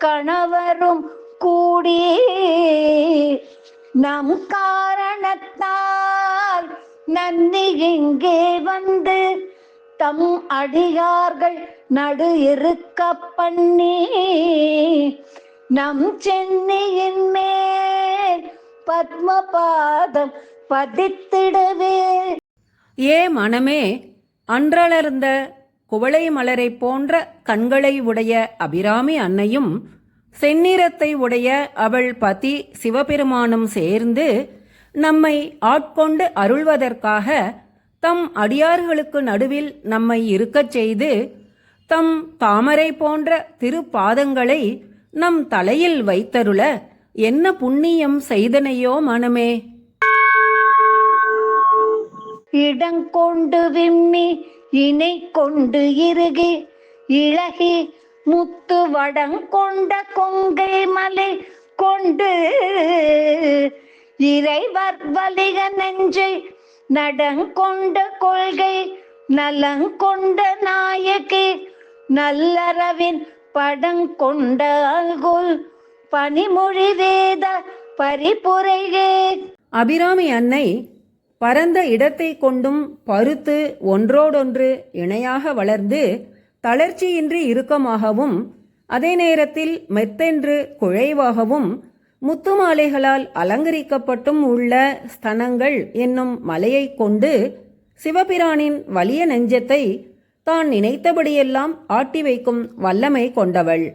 கணவரும் கூடி நம் காரணத்தால் நந்தி இங்கே வந்து தம் அடியார்கள் நடு இருக்க பண்ணி நம் சென்னியின் மேல் பத்மபாதம் பதித்திடவே. ஏ மனமே அன்றளர்ந்த குவளை மலரைப் போன்ற கண்களை உடைய அபிராமி அன்னையும் செந்நிறத்தை உடைய அவள் பதி சிவபெருமானும் சேர்ந்து நம்மை ஆட்கொண்டு அருள்வதற்காக தம் அடியார்களுக்கு நடுவில் நம்மை இருக்கச் செய்து தம் தாமரை போன்ற திருப்பாதங்களை நம் தலையில் வைத்தருள என்ன புண்ணியம் செய்தனையோ மனமே. இடங்கொண்டு விம்மி இணை கொண்டு இறுகி இழகி முத்து வடங்கொண்ட கொங்கை மலை கொண்டு இறைவர் வலிக நெஞ்சை நடங்கொண்ட கொள்கை நலங்கொண்ட நாயகி. நல்லறவின் படங்கொண்ட அல்குல் பனிமொழி வேத பரிபுரையே அபிராமி அன்னை பரந்த இடத்தை கொண்டும் பருத்து ஒன்றோடொன்று இணையாக வளர்ந்து தளர்ச்சியின்றி இறுக்கமாகவும் அதே நேரத்தில் மெத்தென்று குழைவாகவும் முத்துமாலைகளால் அலங்கரிக்கப்பட்டும் உள்ள ஸ்தனங்கள் என்னும் மலையைக் கொண்டு சிவபிரானின் வலிய நெஞ்சத்தை தான் நினைத்தபடியெல்லாம் ஆட்டி வைக்கும் வல்லமை கொண்டவள்.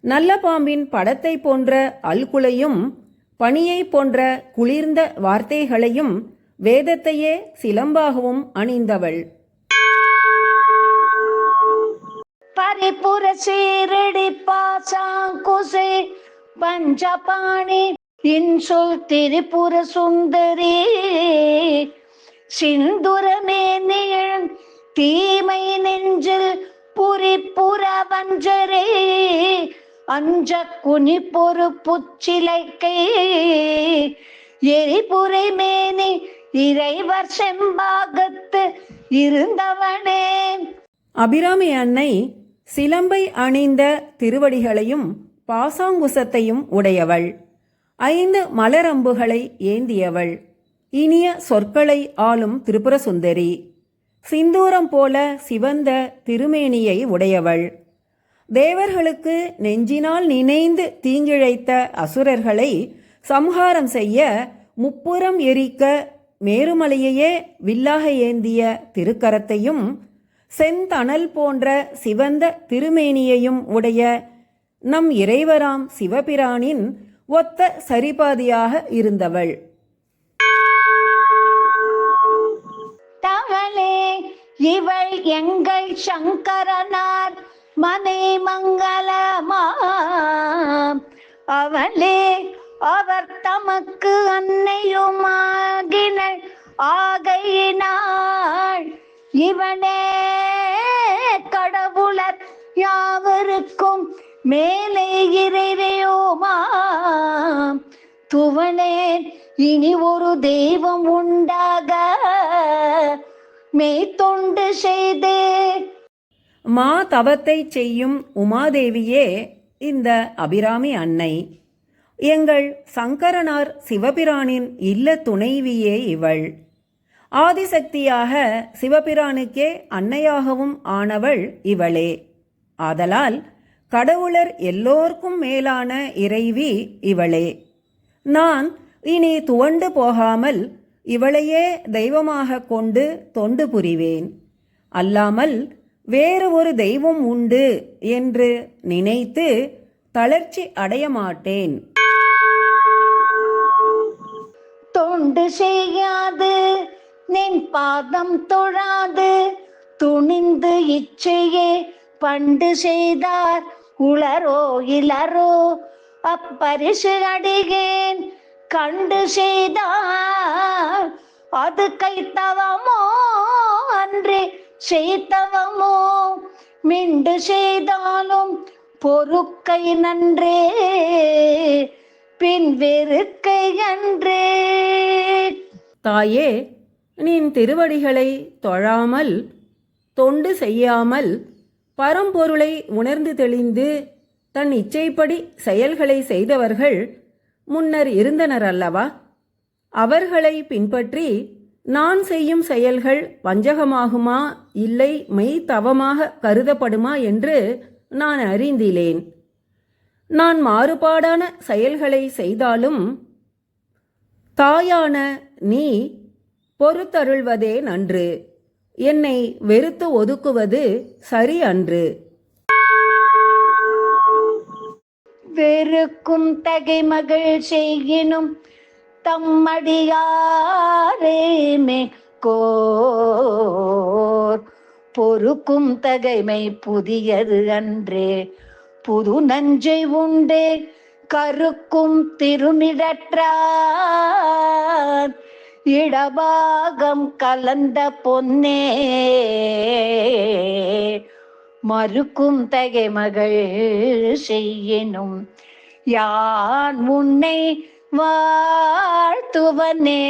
நல்ல பாம்பின் படத்தை போன்ற அல்குலையும் பனியை போன்ற குளிர்ந்த வார்த்தைகளையும் வேதத்தையே சிலம்பாகவும் அணிந்தவள். பரிபுர சீரடி பாசாங்குசே பஞ்சபாணி இன்சொல் திரிபுர சுந்தரி. சிந்துரமே நிழன் தீமை நெஞ்சில் புரிபுர வஞ்சரே. அஞ்ச குனி பொறுப்புச்சிலைக்கை எரிபுரை மேனி இறைவர் செம்பாகத்து இருந்தவனே. அபிராமி அன்னை சிலம்பை அணிந்த திருவடிகளையும் பாசாங்குசத்தையும் உடையவள். ஐந்து மலரம்புகளை ஏந்தியவள். இனிய சொற்களை ஆளும் திரிபுர சுந்தரி சிந்தூரம் போல சிவந்த திருமேனியை உடையவள். தேவர்களுக்கு நெஞ்சினால் நினைந்து தீங்கிழைத்த அசுரர்களை சம்ஹாரம் செய்ய முப்புறம் எரிக்க மேருமலையையே வில்லாக ஏந்திய திருக்கரத்தையும் செந்தணல் போன்ற சிவந்த திருமேனியையும் உடைய நம் இறைவராம் சிவபிரானின் ஒத்த சரிபாதியாக இருந்தவள். தவளே இவள் எங்கள் சங்கரனார் மனை மங்களமா அவளே அவர் தமக்கு அன்னையுமாகினள் ஆகையினாள் இவனே கடவுளர் யாவருக்கும் மேலே இறைவையோமாம் துவனேன் இனி ஒரு தெய்வம் உண்டாக மெய்த்தொண்டு செய்தே. மா தவத்தை செய்யும் உமாதேவியே இந்த அபிராமி அன்னை. எங்கள் சங்கரனார் சிவபிரானின் இல்ல துணைவியே இவள். ஆதிசக்தியாக சிவபிரானுக்கே அன்னையாகவும் ஆனவள் இவளே. ஆதலால் கடவுளர் எல்லோர்க்கும் மேலான இறைவி இவளே. நான் இனி துவண்டு போகாமல் இவளையே தெய்வமாக கொண்டு தொண்டு புரிவேன். அல்லாமல் வேறு ஒரு தெய்வம் உண்டு என்று நினைத்து தளர்ச்சி அடைய மாட்டேன் தொண்டு செய்யாது நின் பாதம் தொழாது. துணிந்து இச்சையே பண்டு செய்தார் உளரோ இளரோ. அப்பரிசு அடிகேன் கண்டு செய்தார். அது கைத்தவமோ அன்றி செய்தவமோ. மிண்டு செய்தாலும் பொறுக்கை நன்றே. பின் வெறுக்கை அன்றே. தாயே நின் திருவடிகளை தொழாமல் தொண்டு செய்யாமல் பரம்பொருளை உணர்ந்து தெளிந்து தன் இச்சைப்படி செயல்களை செய்தவர்கள் முன்னர் இருந்தனர் அல்லவா? அவர்களை பின்பற்றி நான் செய்யும் செயல்கள் வஞ்சகமாகுமா இல்லை மெய்தவமாக கருதப்படுமா என்று நான் அறிந்திலேன். நான் மாறுபாடான செயல்களை செய்தாலும் தாயான நீ பொறுத்தருள்வதே நன்று. என்னை வெறுத்து ஒதுக்குவது சரி அன்று. வெறுக்கும் தகை மகள் செய்யினும் தம்மடியாரே கோர் பொறுக்கும் தகைமை புதியது அன்றே. புது நஞ்சை உண்டே கருக்கும் திருநிடற்றார் இடபாகம் கலந்த பொன்னே மறுக்கும் தகைமகள் செய்யினும். யான் உன்னை வாழ்த்துவனே.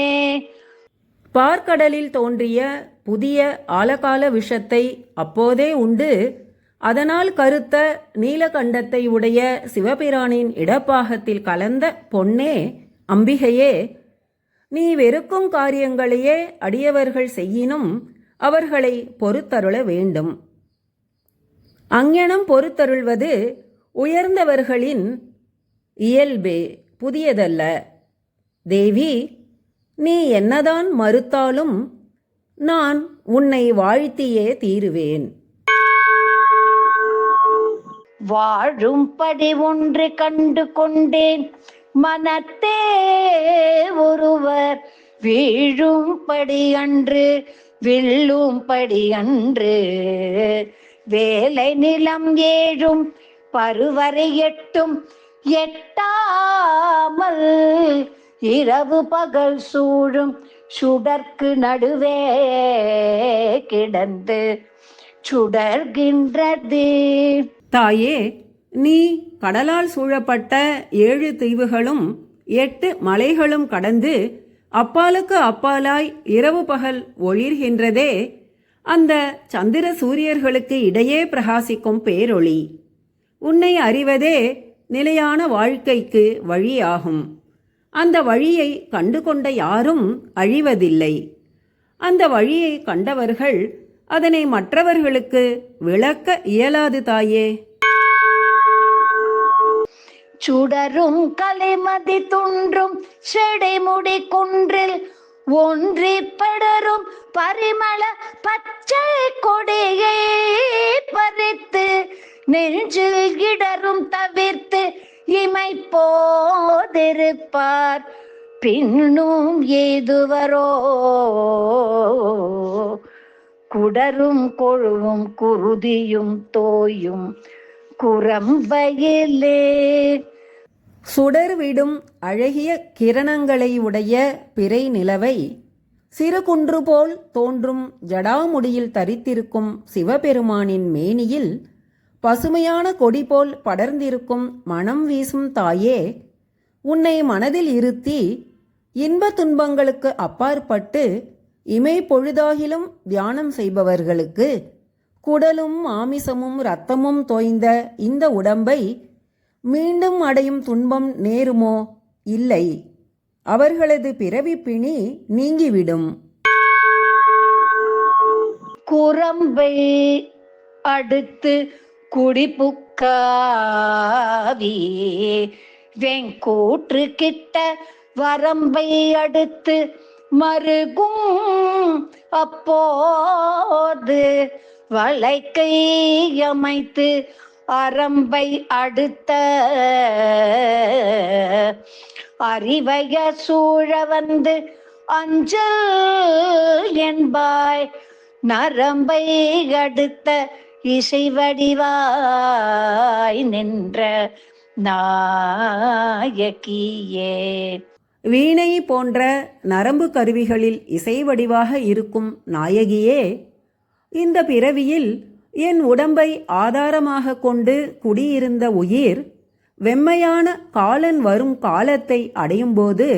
பார்க்கடலில் தோன்றிய புதிய ஆலகால விஷத்தை அப்போதே உண்டு. அதனால் கருத்த நீலகண்டத்தை உடைய சிவபிரானின் இடப்பாகத்தில் கலந்த பொன்னே அம்பிகையே நீ வெறுக்கும் காரியங்களையே அடியவர்கள் செய்யினும் அவர்களை பொறுத்தருள வேண்டும். அங்ஙனம் பொறுத்தருள்வது உயர்ந்தவர்களின் இயல்பே புதியதல்ல. தேவி நீ என்னதான் மறுத்தாலும் நான் உன்னை வாழ்த்தியே தீருவேன். வாழும்படி ஒன்று கண்டு கொண்டேன். மனத்தே ஒருவர் வீழும்படி அன்று வில்லும்படி அன்று. வேலை நிலம் ஏழும் பருவரை எட்டும் எட்டாமல் இரவு பகல் சூழும் சுடர்க்கு நடுவே கிடந்து சுடர்கின்றது. தாயே நீ கடலால் சூழப்பட்ட ஏழு தீவுகளும் எட்டு மலைகளும் கடந்து அப்பாலுக்கு அப்பாலாய் இரவு பகல் ஒளிர்கின்றதே. அந்த சந்திர சூரியர்களுக்கு இடையே பிரகாசிக்கும் பேரொளி. உன்னை அறிவதே நிலையான வாழ்க்கைக்கு வழியாகும். அந்த வழியை கண்டு கொண்ட யாரும் அழிவதில்லை. அந்த வழியை கண்டவர்கள் அதனை மற்றவர்களுக்கு விளக்க இயலாது தாயே. சுடரும் கலைமதி துன்றும் செடைமுடி குன்றில் ஒன்றி படரும் பரிமள பச்சை கொடியை பறித்து நெஞ்சில் கிடரும் தவிர்த்து இமை போதிருப்பார். பின்னும் ஏதுவரோ குடரும் கொழுவும் குருதியும் தோயும் குரம்பையிலே. சுடர்விடும் அழகிய கிரணங்களை உடைய பிறை நிலவை சிறு குன்று போல் தோன்றும் ஜடாமுடியில் தரித்திருக்கும் சிவபெருமானின் மேனியில் பசுமையான கொடி போல் படர்ந்திருக்கும் மனம் வீசும் தாயே உன்னை மனதில் இருத்தி இன்ப துன்பங்களுக்கு அப்பாற்பட்டு இமை பொழுதாகிலும் தியானம் செய்பவர்களுக்கு குடலும் மாமிசமும் இரத்தமும் தோய்ந்த இந்த உடம்பை மீண்டும் அடையும் துன்பம் நேருமோ? இல்லை. அவர்களது பிறவி பிணி நீங்கிவிடும். குரம்பை அடுத்து குடிபுக்காவி வெங்கூற்று கிட்ட வரம்பை அடுத்து மறுகும் அப்போது வளைக்கை அமைத்து அரம்பை அடுத்த அறிவைய சூழ வந்து அஞ்சல் என்பாய். நரம்பை அடுத்த இசை வடிவாய் நின்ற நாயகியே. வீணை போன்ற நரம்பு கருவிகளில் இசை வடிவாக இருக்கும் நாயகியே இந்த பிறவியில் என் உடம்பை ஆதாரமாக கொண்டு குடியிருந்த உயிர் வெம்மையான காலன் வரும் காலத்தை அடையும்போது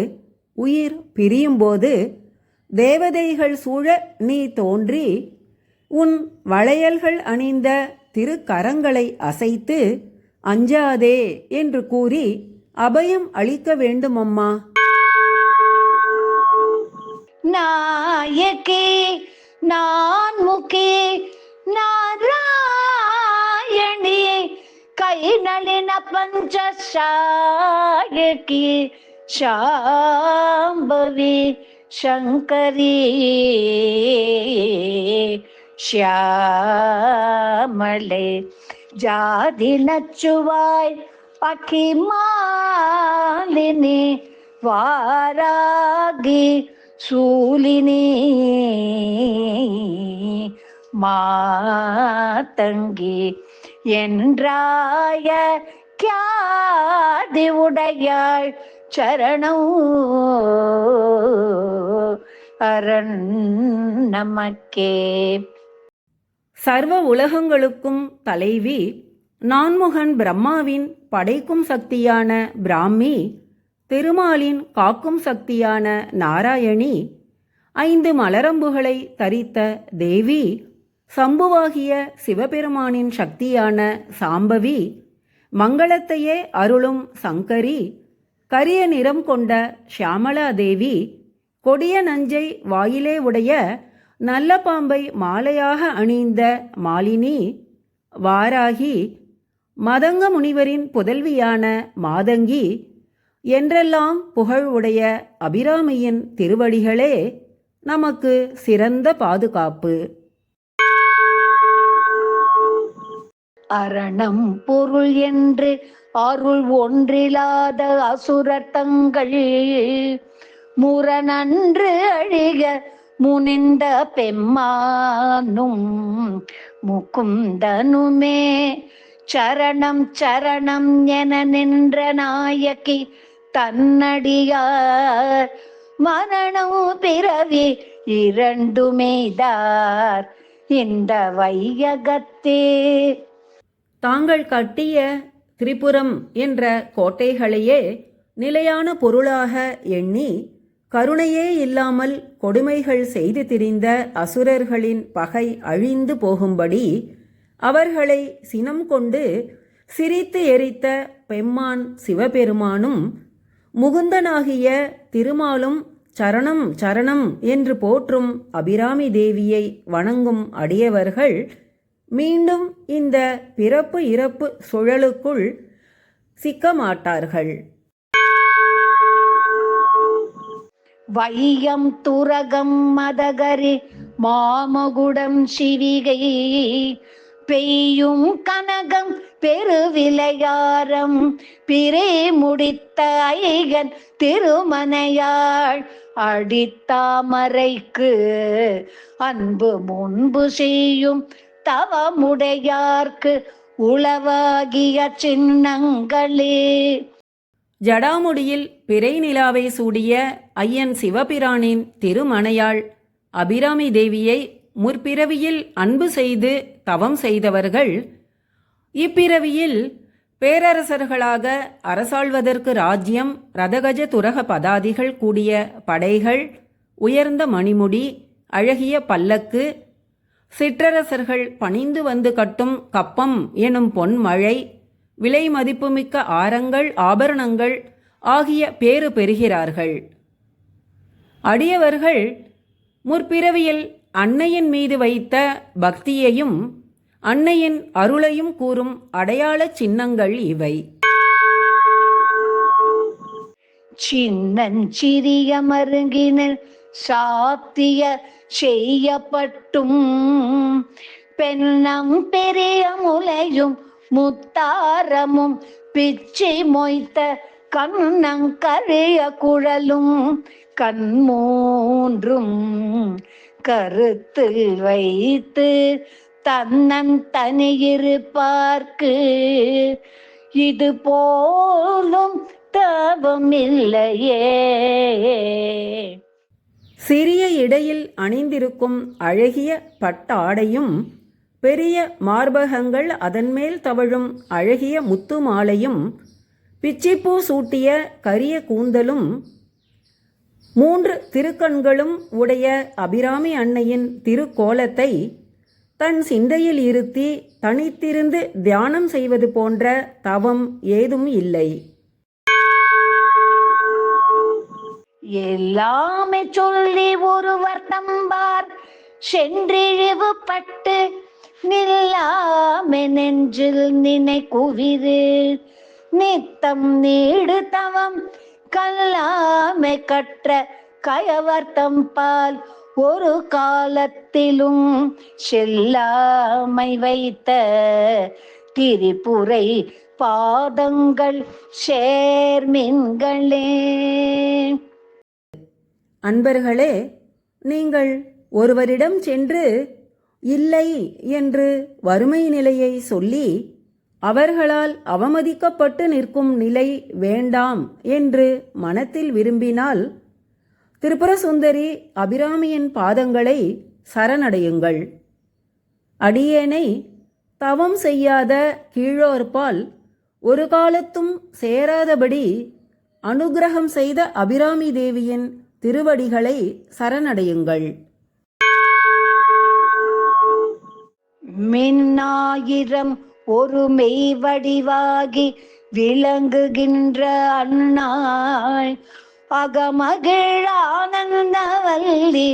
உயிர் பிரியும்போது தேவதைகள் சூழ நீ தோன்றி உன் வளையல்கள் அணிந்த திருக்கரங்களை அசைத்து அஞ்சாதே என்று கூறி அபயம் அளிக்க வேண்டுமம்மா? नायके नान्मुखे नारायणे कैनलिन पञ्चशायके शाम्भवे शङ्करे श्यामले। जाति नच्चुवाय मालिनी वारागी சூலினே மாத்தங்கி என்றாய கியாதி உடையாள் சரணம். அரண் நமக்கே. சர்வ உலகங்களுக்கும் தலைவி நான்முகன் பிரம்மாவின் படைக்கும் சக்தியான பிராமி திருமாலின் காக்கும் சக்தியான நாராயணி ஐந்து மலரம்புகளை தரித்த தேவி சம்புவாகிய சிவபெருமானின் சக்தியான சாம்பவி மங்களத்தையே அருளும் சங்கரி கரிய நிறம் கொண்ட ஷியாமலா தேவி கொடிய நஞ்சை வாயிலே உடைய நல்ல பாம்பை மாலையாக அணிந்த மாலினி வாராகி மதங்க முனிவரின் புதல்வியான மாதங்கி என்றெல்லாம் புகழ் உடைய அபிராமியின் திருவடிகளே நமக்கு சிறந்த பாதுகாப்பு. அரணம் பொருள் என்று அருள் ஒன்றிலாத அசுரர் தங்கள். முரணன்று அழிக முனிந்த பெம்மானும் முகுந்தனுமே. சரணம் சரணம் என நின்ற நாயகி தன்னடியார். மரணம் பிறவி இரண்டுமேதார் இந்த வையகத்தே. தாங்கள் கட்டிய திரிபுரம் என்ற கோட்டைகளையே நிலையான பொருளாக எண்ணி கருணையே இல்லாமல் கொடுமைகள் செய்து திரிந்த அசுரர்களின் பகை அழிந்து போகும்படி அவர்களை சினம் கொண்டு சிரித்து எரித்த பெம்மான் சிவபெருமானும் முகுந்தனாகிய திருமாலும் சரணம் சரணம் என்று போற்றும் அபிராமி தேவியை வணங்கும் அடியவர்கள் மீண்டும் இந்த பிறப்பு இறப்பு சுழலுக்குள் சிக்க மாட்டார்கள் வையம் துரகம் மதகரி மாமகுடம் சிவிகை பெய்யும் கனகம் பெருவிளையாரம் பிரே முடித்த ஐகன் திருமனையாள் அடித்தாமரைக்கு அன்பு முன்பு செய்யும் தவமுடையார்க்கு உளவாகிய சின்னங்களே. ஜடாமுடியில் பிறை நிலாவை சூடிய ஐயன் சிவபிரானின் திருமணையாள் அபிராமி தேவியை முற்பிறவியில் அன்பு செய்து தவம் செய்தவர்கள் இப்பிறவியில் பேரரசர்களாக அரசாள்வதற்கு ராஜ்யம் ரதகஜ துரக பதாதிகள் கூடிய படைகள் உயர்ந்த மணிமுடி அழகிய பல்லக்கு சிற்றரசர்கள் பணிந்து வந்து கட்டும் கப்பம் எனும் பொன்மழை விலை மதிப்புமிக்க ஆரங்கள் ஆபரணங்கள் ஆகிய பேறு பெறுகிறார்கள். அடியவர்கள் முற்பிறவியில் அன்னையின் மீது வைத்த பக்தியையும் அன்னையின் அருளையும் கூறும் அடையாள சின்னங்கள் இவை. சின்னஞ்சிறிய மருங்கினில் சாத்திய செய்யப்பட்டும். பெண்ணம் பெரிய முலையும் முத்தாரமும் பிச்சை மொய்த்த கண்ணங்கரிய குழலும் கண்மூன்றும் கருத்தில் வைத்து தன்னன் தனியிருப்பார்க்கு இது போலும் தவம் இல்லையே சிறிய இடையில் அணிந்திருக்கும் அழகிய பட்டாடையும் பெரிய மார்பகங்கள் அதன்மேல் தவழும் அழகிய முத்து மாலையும் பிச்சிப்பூ சூட்டிய கரிய கூந்தலும் மூன்று திருக்கண்களும் உடைய அபிராமி அன்னையின் திருக்கோலத்தை தன் சிந்தையில் இருத்தி தனித்திருந்து தியானம் செய்வது போன்ற தவம் ஏதும் இல்லை. எல்லாமே சொல்லி ஒருவர் தம்பார். சென்றிழிவுபட்டு நில்லாமே நெஞ்சில் நினை குவிது. நித்தம் நீடு தவம் கல்லாமை கற்ற கயவர்த்தம் பால் ஒரு காலத்திலும் செல்லாமை வைத்த திரிபுரை பாதங்கள் சேர்மின்களே. அன்பர்களே நீங்கள் ஒருவரிடம் சென்று இல்லை என்று வறுமை நிலையை சொல்லி அவர்களால் அவமதிக்கப்பட்டு நிற்கும் நிலை வேண்டாம் என்று மனத்தில் விரும்பினால் திரிபுரசுந்தரி அபிராமியின் பாதங்களை சரணடையுங்கள். அடியேனை தவம் செய்யாத கீழோர்பால் ஒரு காலத்தும் சேராதபடி அனுக்கிரகம் செய்த அபிராமி தேவியின் திருவடிகளை சரணடையுங்கள். மின்னாயிரம் ஒரு மெய் வடிவாகி விளங்குகின்ற அண்ணாள் அகமகிழ் ஆனந்தவல்லி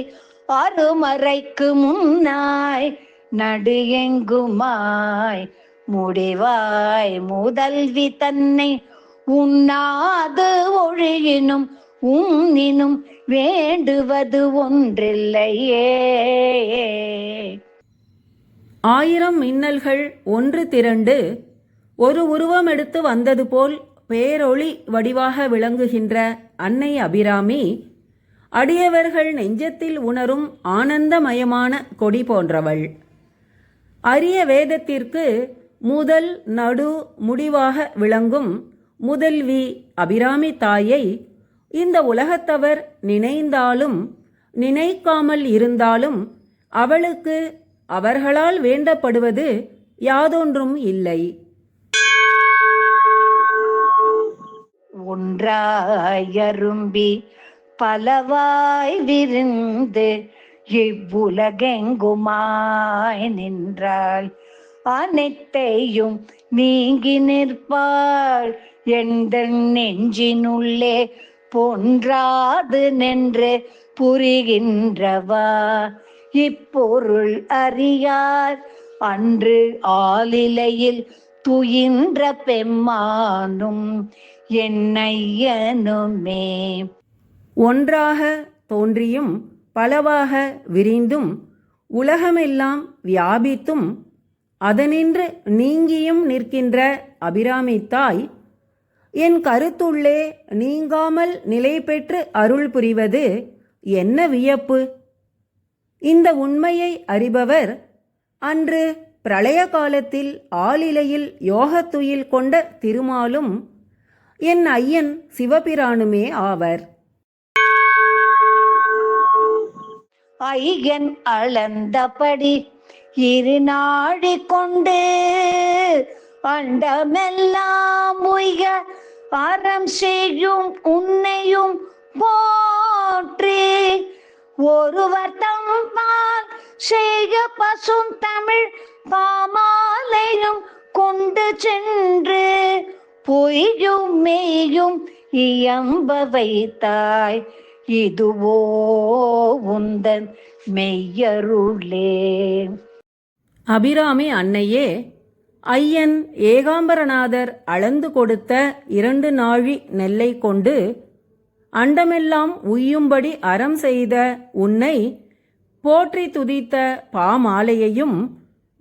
அருமறைக்கு முன்னாய் நடு எங்குமாய் முடிவாய் முதல்வி தன்னை உண்ணாது ஒழியினும் உன்னினும் வேண்டுவது ஒன்றில்லையே. ஆயிரம் மின்னல்கள் ஒன்று திரண்டு ஒரு உருவம் எடுத்து வந்தது போல் பேரொளி வடிவாக விளங்குகின்ற அன்னை அபிராமி அடியவர்கள் நெஞ்சத்தில் உணரும் ஆனந்தமயமான கொடி போன்றவள். அரிய வேதத்திற்கு முதல் நடு முடிவாக விளங்கும் முதல்வி அபிராமி தாயை இந்த உலகத்தவர் நினைந்தாலும் நினைக்காமல் இருந்தாலும் அவளுக்கு அவர்களால் வேண்டப்படுவது யாதொன்றும் இல்லை. ஒன்றாயரும்பி பலவாய் விருந்து இவ்வுலகெங்குமாய் நின்றாள். அனைத்தையும் நீங்கி நிற்பாள். எந்த நெஞ்சினுள்ளே பொன்றாது நின்று புரிகின்றவா? இப்பொருள் அறியார். அன்று ஆலிலையில் துயின்ற பெம்மானும் என்னையனுமே. ஒன்றாக தோன்றியும் பலவாக விரிந்தும் உலகமெல்லாம் வியாபித்தும் அதனின்று நீங்கியும் நிற்கின்ற அபிராமி தாய் என் கருத்துள்ளே நீங்காமல் நிலை பெற்று அருள் புரிவது என்ன வியப்பு? இந்த உண்மையை அறிபவர் அன்று பிரளய காலத்தில் ஆளிலையில் யோகத்துயில் கொண்ட திருமாலும் என் ஐயன் சிவபிரானுமே ஆவர். ஐயன் அளந்தபடி இரு நாடி கொண்டு அண்டமெல்லாம் உய்க அறம் செய்யும் உன்னையும் போற்றி. ஒருவர் தம்பால் செய்க பசும் தமிழ் பாமாலையும் கொண்டு சென்று பொய்யும் மெய்யும் இயம்ப வைத்தாய். இதுவோ உந்தன் மெய்யருளே. அபிராமி அன்னையே ஐயன் ஏகாம்பரநாதர் அளந்து கொடுத்த இரண்டு நாழி நெல்லை கொண்டு அண்டமெல்லாம் உய்யும்படி அறம் செய்த உன்னை போற்றி துதித்த பாமாலையையும்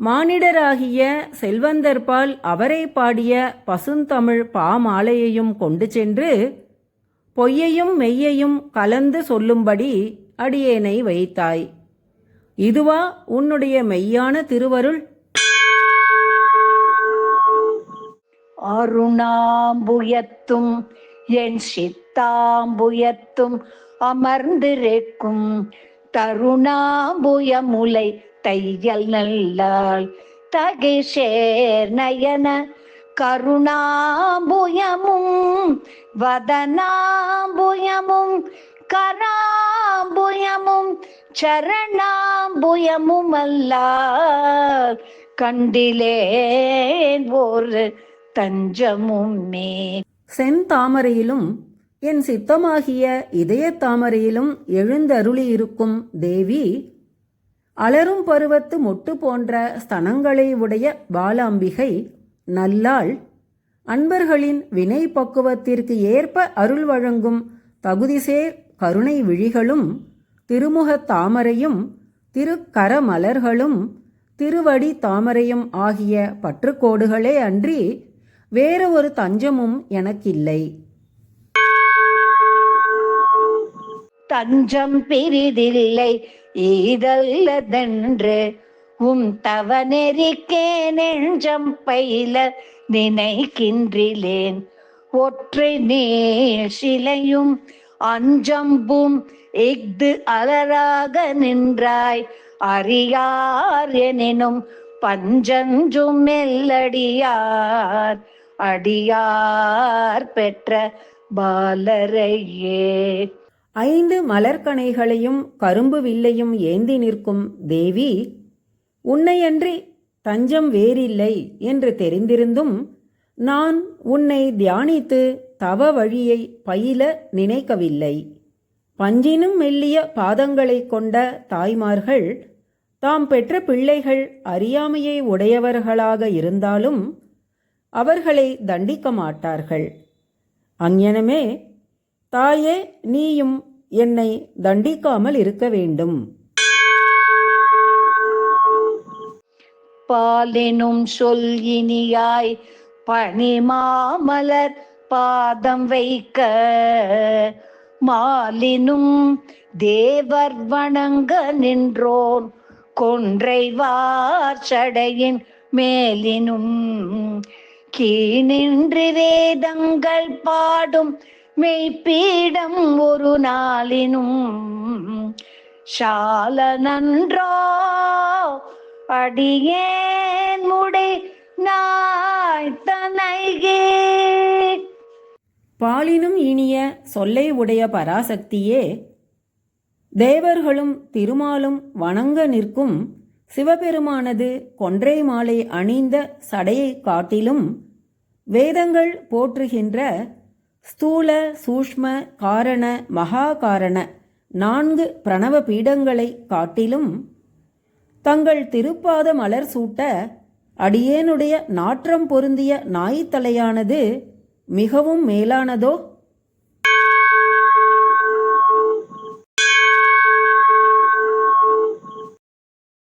மானிடராகிய செல்வந்தர்பால் அவரை பாடிய பசுந்தமிழ் பாமாலையையும் கொண்டு சென்று பொய்யையும் மெய்யையும் கலந்து சொல்லும்படி அடியேனை வைத்தாய். இதுவா உன்னுடைய மெய்யான திருவருள்? அருணாம்புயத்தும் என் சித்தாம்புயத்தும் அமர்ந்திருக்கும் தருணாம்புயமுலை தையல் நல்லாள் தகிஷேர் நயன கருணாம்புயமும் வதனாம்புயமும் கராம்புயமும் சரணாம்புயமுமல்லால் கண்டிலேன் ஒரு தஞ்சமுமே செந்தாமரையிலும் என் சித்தமாகிய இதய தாமரையிலும் எழுந்தருளி இருக்கும் தேவி அலரும் பருவத்து மொட்டு போன்ற ஸ்தனங்களை உடைய பாலாம்பிகை நல்லாள் அன்பர்களின் வினை பக்குவத்திற்கு ஏற்ப அருள் வழங்கும் தகுதிசேர் கருணை விழிகளும் திருமுகத் தாமரையும் திருக்கரமலர்களும் திருவடி தாமரையும் ஆகிய பற்றுக்கோடுகளே அன்றி வேறு ஒரு தஞ்சமும் எனக்கில்லை. தஞ்சம் பெரிதில்லை. ஈதல்லதென்று உம் தவ நெறிக்கே நெஞ்சம் பயில நினைக்கின்றிலேன். ஒற்றை நீர் சிலையும் அஞ்சம்பும் இஃது அலராக நின்றாய். அறியார் எனினும் பஞ்சஞ்சும் மெல்லடியார். அடியார் பெற்ற பாலரையே. ஐந்து மலர்கனைகளையும் கரும்பு வில்லையும் ஏந்தி நிற்கும் தேவி உன்னையன்றி தஞ்சம் வேறில்லை என்று தெரிந்திருந்தும் நான் உன்னை தியானித்து தவ வழியை பயில நினைக்கவில்லை. பஞ்சினும் மெல்லிய பாதங்களைக் கொண்ட தாய்மார்கள் தாம் பெற்ற பிள்ளைகள் அறியாமையை உடையவர்களாக இருந்தாலும் அவர்களை தண்டிக்க மாட்டார்கள். அங்ஙனமே தாயே நீயும் என்னை தண்டிக்காமல் இருக்க வேண்டும். பாலினும் சொல் இனியாய் பனிமாமலர் பாதம் வைக்க. மாலினும் தேவர் வணங்க நின்றோன் கொன்றை வார்ச்சடையின் மேலினும். கீழின்றி வேதங்கள் பாடும் மெய்ப்பீடம் ஒரு நாளினும் சால நன்றோ. அடியேன் முடை நாய்த்தனைகே. பாலினும் இனிய சொல்லை உடைய பராசக்தியே தேவர்களும் திருமாலும் வணங்க நிற்கும் சிவபெருமானது கொன்றை மாலை அணிந்த சடையை காட்டிலும் வேதங்கள் போற்றுகின்ற ஸ்தூல சூஷ்ம காரண மகா காரண நான்கு பிரணவ பீடங்களை காட்டிலும் தங்கள் திருப்பாத மலர் சூட்ட அடியேனுடைய நாற்றம் பொருந்திய நாய்த்தலையானது மிகவும் மேலானதோ?